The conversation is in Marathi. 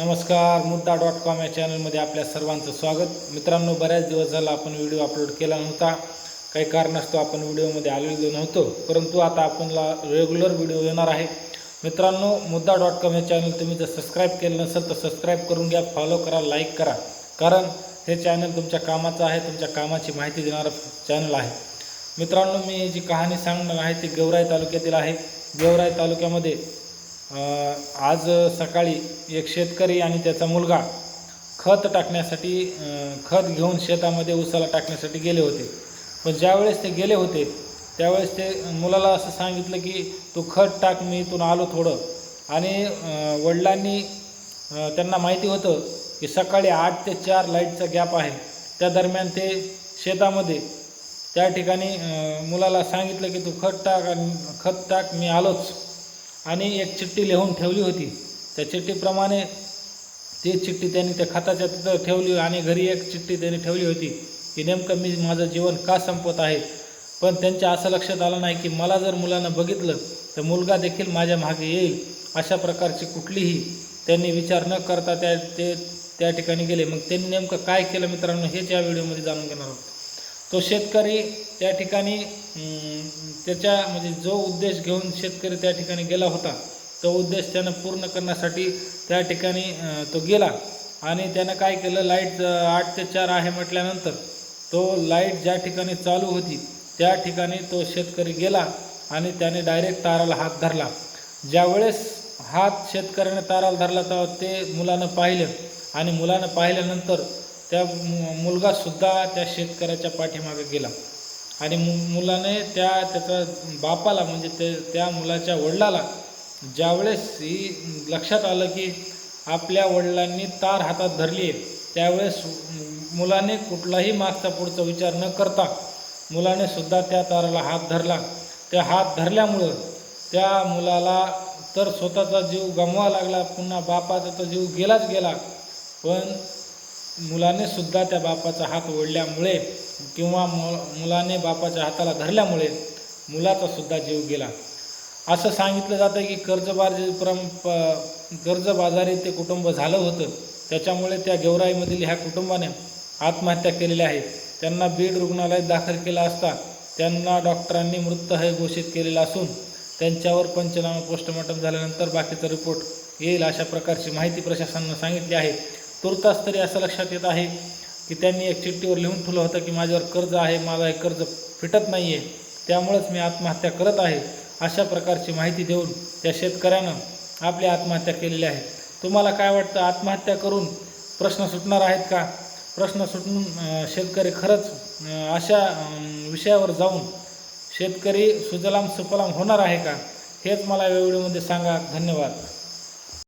नमस्कार मुद्दा डॉट कॉम या चॅनलमध्ये आपल्या सर्वांचं स्वागत. मित्रांनो बऱ्याच दिवस झाला आपण व्हिडिओ अपलोड केला नव्हता. काही कारणास्तव आपण व्हिडिओमध्ये आलेलो नव्हतो. परंतु आता आपणला रेग्युलर व्हिडिओ येणार आहे. मित्रांनो मुद्दा डॉट कॉम हे चॅनल तुम्ही जर सबस्क्राईब केलं नसेल तर सबस्क्राईब करून घ्या फॉलो करा लाईक करा. कारण हे चॅनल तुमच्या कामाचं आहे तुमच्या कामाची माहिती देणारं चॅनल आहे. मित्रांनो मी जी कहाणी सांगणार आहे ती गेवराई तालुक्यातील आहे. गेवराई तालुक्यामध्ये आज सकाळी एक शेतकरी आणि त्याचा मुलगा खत टाकण्यासाठी खत घेऊन शेतामध्ये उसाला टाकण्यासाठी गेले होते. पण ज्यावेळेस ते गेले होते त्यावेळेस ते मुलाला असं सांगितलं की तू खत टाक मी इथून आलो थोडं. आणि वडिलांनी त्यांना माहिती होतं की सकाळी आठ ते चार लाईटचा गॅप आहे. त्या दरम्यान ते शेतामध्ये त्या ठिकाणी मुलाला सांगितलं की तू खत टाक आणि खत टाक मी आलोच. आणि एक चिठ्ठी लिहून ठेवली होती. त्या चिठ्ठीप्रमाणे ती चिठ्ठी त्यांनी त्या खताच्या तिथं ठेवली आणि घरी एक चिठ्ठी त्यांनी ठेवली होती की नेमकं मी माझं जीवन का संपवत आहे? पण त्यांच्या असं लक्षात आलं नाही की मला जर मुलानं बघितलं तर मुलगा देखील माझ्या मागे येईल. अशा प्रकारची कुठलीही त्यांनी विचार न करता त्या ते त्या ठिकाणी गेले. मग त्यांनी नेमकं काय केलं मित्रांनो? हेच या व्हिडिओमध्ये जाणून घेणार आहोत. तो शेतकरी त्या ठिकाणी त्याच्या म्हणजे जो उद्देश घेऊन शेतकरी त्या ठिकाणी गेला होता तो उद्देश त्यानं पूर्ण करण्यासाठी त्या ठिकाणी तो गेला. आणि त्यानं काय केलं लाइट आठ ते चार आहे म्हटल्यानंतर तो लाइट ज्या ठिकाणी चालू होती त्या ठिकाणी तो शेतकरी गेला आणि त्याने डायरेक्ट ताराला हात धरला. ज्यावेळेस हात शेतकऱ्याने ताराला धरला तेव्हा ते मुलानं पाहिलं. आणि मुलानं पाहिल्यानंतर त्या मु मुलगासुद्धा त्या शेतकऱ्याच्या पाठीमागे गेला. आणि मु मुलाने त्या त्याचा बापाला म्हणजे ते त्या मुलाच्या वडिलाला ज्यावेळेस ही लक्षात आलं की आपल्या वडिलांनी तार हातात धरली आहे त्यावेळेस मुलाने कुठलाही मागचा पुढचा विचार न करता मुलाने सुद्धा त्या ताराला हात धरला. त्या हात धरल्यामुळं त्या मुलाला तर स्वतःचा जीव गमवा लागला पुन्हा बापाचा तर जीव गेलाच गेला. पण मुलाने सुद्धा त्या बापाचा हात ओढल्यामुळे किंवा मु मुलाने बापाच्या हाताला धरल्यामुळे मुलाचा सुद्धा जीव गेला. असं सांगितलं जातं की कर्जबाजारी परम प कर्जबाजारी ते कुटुंब झालं होतं त्याच्यामुळे त्या गेवराईमधील ह्या कुटुंबाने आत्महत्या केलेल्या आहेत त्यांना बीड रुग्णालयात दाखल केला असता त्यांना डॉक्टरांनी मृत हे घोषित केलेला असून त्यांच्यावर पंचनामा पोस्टमॉर्टम झाल्यानंतर बाकीचा रिपोर्ट येईल अशा प्रकारची माहिती प्रशासनानं सांगितली आहे. तुर्तास तरी असं लक्षात येत आहे की त्यांनी एक चिठ्ठीवर लिहून ठेवलं होतं की माझ्यावर कर्ज आहे माझा हे कर्ज फिटत नाही आहे त्यामुळेच मी आत्महत्या करत आहे अशा प्रकारची माहिती देऊन त्या शेतकऱ्यानं आपली आत्महत्या केलेली आहे. तुम्हाला काय वाटतं? आत्महत्या करून प्रश्न सुटणार आहेत का? प्रश्न सुटून शेतकरी खरंच अशा विषयावर जाऊन शेतकरी सुजलाम सुफलाम होणार आहे का? हेच मला या व्हिडिओमध्ये सांगा. धन्यवाद.